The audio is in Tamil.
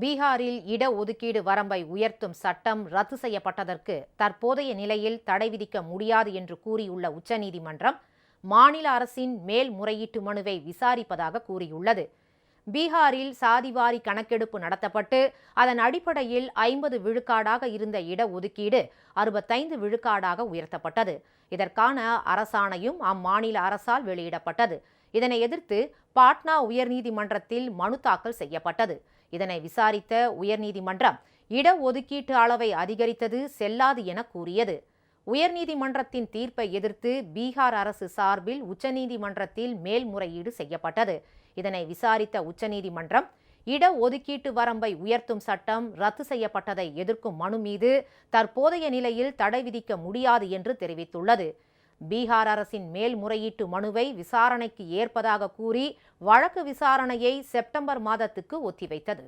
பீகாரில் இடஒதுக்கீடு வரம்பை உயர்த்தும் சட்டம் ரத்து செய்யப்பட்டதற்கு தற்போதைய நிலையில் தடை விதிக்க முடியாது என்று கூறியுள்ள உச்சநீதிமன்றம் மாநில அரசின் மேல்முறையீட்டு மனுவை விசாரிப்பதாக கூறியுள்ளது. பீகாரில் சாதிவாரி கணக்கெடுப்பு நடத்தப்பட்டு அதன் அடிப்படையில் ஐம்பது விழுக்காடாக இருந்த இடஒதுக்கீடு அறுபத்தைந்து விழுக்காடாக உயர்த்தப்பட்டது. இதற்கான அரசாணையும் அம்மாநில அரசால் வெளியிடப்பட்டது. இதனை எதிர்த்து பாட்னா உயர்நீதிமன்றத்தில் மனு தாக்கல் செய்யப்பட்டது. இதனை விசாரித்த உயர்நீதிமன்றம் இடஒதுக்கீட்டு அளவை அதிகரித்தது செல்லாது என கூறியது. உயர்நீதிமன்றத்தின் தீர்ப்பை எதிர்த்து பீகார் அரசு சார்பில் உச்சநீதிமன்றத்தில் மேல்முறையீடு செய்யப்பட்டது. இதனை விசாரித்த உச்சநீதிமன்றம் இடஒதுக்கீட்டு வரம்பை உயர்த்தும் சட்டம் ரத்து செய்யப்பட்டதை எதிர்க்கும் மனு மீது தற்போதைய நிலையில் தடை விதிக்க முடியாது என்று தெரிவித்துள்ளது. பீகார் அரசின் மேல்முறையீட்டு மனுவை விசாரணைக்கு ஏற்பதாக கூறி வழக்கு விசாரணையை செப்டம்பர் மாதத்துக்கு ஒத்திவைத்தது.